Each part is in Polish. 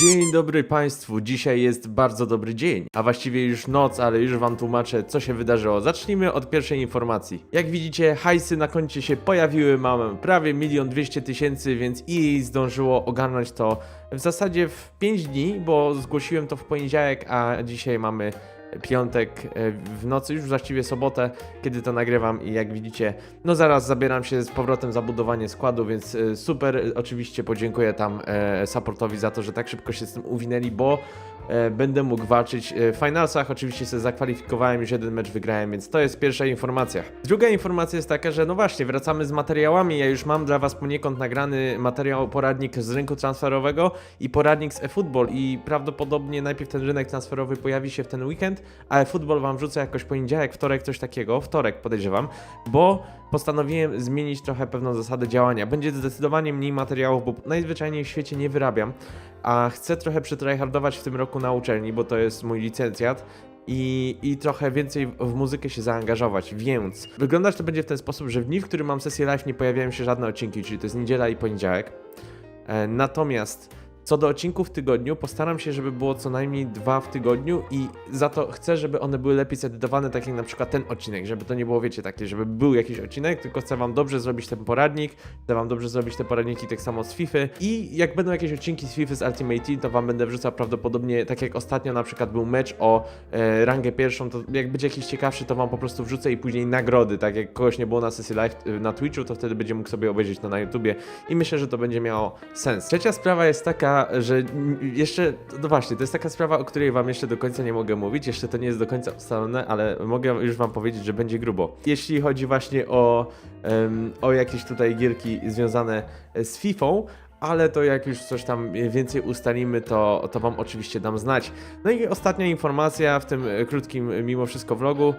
Dzień dobry Państwu, dzisiaj jest bardzo dobry dzień, a właściwie już noc, ale już Wam tłumaczę, co się wydarzyło. Zacznijmy od pierwszej informacji. Jak widzicie, hajsy na koncie się pojawiły, mamy prawie milion dwieście tysięcy, więc EA zdążyło ogarnąć to w zasadzie w 5 dni, bo zgłosiłem to w poniedziałek, a dzisiaj mamy piątek e, w nocy, już właściwie sobotę, kiedy to nagrywam i jak widzicie, no zaraz zabieram się z powrotem za budowanie składu, więc e, super, oczywiście podziękuję tam e, supportowi za to, że tak szybko się z tym uwinęli, bo będę mógł walczyć w finalsach, oczywiście się zakwalifikowałem, już jeden mecz wygrałem, więc to jest pierwsza informacja. Druga informacja jest taka, że no właśnie, wracamy z materiałami, ja już mam dla Was poniekąd nagrany materiał, poradnik z rynku transferowego i poradnik z eFootball i prawdopodobnie najpierw ten rynek transferowy pojawi się w ten weekend, a eFootball Wam wrzucę jakoś poniedziałek, wtorek, coś takiego, wtorek podejrzewam, bo postanowiłem zmienić trochę pewną zasadę działania. Będzie zdecydowanie mniej materiałów, bo najzwyczajniej w świecie nie wyrabiam, a chcę trochę przytryhardować w tym roku na uczelni, bo to jest mój licencjat i, i trochę więcej w muzykę się zaangażować, więc wyglądać to będzie w ten sposób, że w dni, w którym mam sesję live nie pojawiają się żadne odcinki, czyli to jest niedziela i poniedziałek. E, Natomiast co do odcinków w tygodniu, postaram się, żeby było co najmniej dwa w tygodniu i za to chcę, żeby one były lepiej zedytowane, tak jak na przykład ten odcinek, żeby to nie było, wiecie, takie, żeby był jakiś odcinek, tylko chcę wam dobrze zrobić ten poradnik, chcę wam dobrze zrobić te poradniki tak samo z FIFA i jak będą jakieś odcinki z FIFA z Ultimate Team, to wam będę wrzucał prawdopodobnie, tak jak ostatnio na przykład był mecz o e, rangę pierwszą, to jak będzie jakiś ciekawszy, to wam po prostu wrzucę i później nagrody, tak jak kogoś nie było na sesji live e, na Twitchu, to wtedy będzie mógł sobie obejrzeć to na YouTubie i myślę, że to będzie miało sens. Trzecia sprawa jest taka, że jeszcze, no właśnie, to jest taka sprawa, o której wam jeszcze do końca nie mogę mówić, jeszcze to nie jest do końca ustalone, ale mogę już wam powiedzieć, że będzie grubo. Jeśli chodzi właśnie o, em, o jakieś tutaj gierki związane z FIFA, ale to jak już coś tam więcej ustalimy, to, to wam oczywiście dam znać. No i ostatnia informacja w tym e, krótkim e, mimo wszystko vlogu.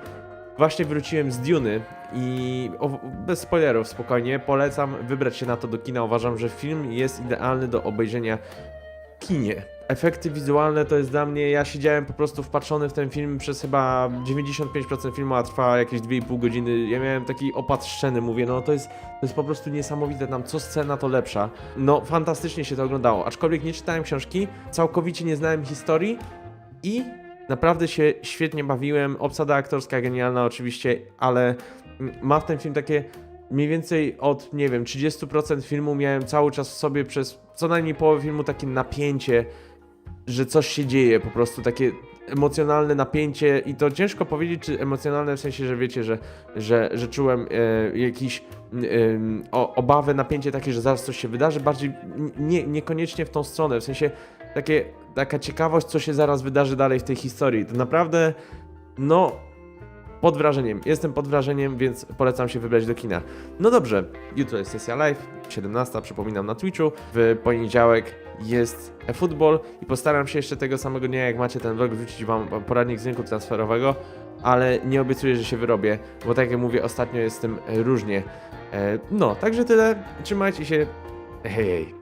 Właśnie wróciłem z Duny i o, bez spoilerów spokojnie polecam wybrać się na to do kina. Uważam, że film jest idealny do obejrzenia w kinie. Efekty wizualne to jest dla mnie, ja siedziałem po prostu wpatrzony w ten film przez chyba 95% filmu, a trwa jakieś 2,5 godziny. Ja miałem taki opad szczeny, mówię, no to jest, to jest po prostu niesamowite, tam co scena to lepsza. No fantastycznie się to oglądało, aczkolwiek nie czytałem książki, całkowicie nie znałem historii i Naprawdę się świetnie bawiłem. Obsada aktorska genialna oczywiście, ale ma w ten film takie mniej więcej od, nie wiem, 30% filmu miałem cały czas w sobie przez co najmniej połowę filmu takie napięcie, że coś się dzieje, po prostu takie emocjonalne napięcie i to ciężko powiedzieć, czy emocjonalne w sensie, że wiecie, że, że, że czułem e, jakiś obawę, napięcie takie, że zaraz coś się wydarzy, bardziej nie, niekoniecznie w tą stronę, w sensie takie, taka ciekawość, co się zaraz wydarzy dalej w tej historii. To naprawdę, no, pod wrażeniem. Jestem pod wrażeniem, więc polecam się wybrać do kina. No dobrze, jutro jest sesja live, 17, przypominam na Twitchu. W poniedziałek jest e-football i postaram się jeszcze tego samego dnia, jak macie ten vlog, wrzucić wam poradnik z rynku transferowego, ale nie obiecuję, że się wyrobię, bo tak jak mówię, ostatnio jest z tym e, różnie. E, No, także tyle. Trzymajcie się. Hej, hej.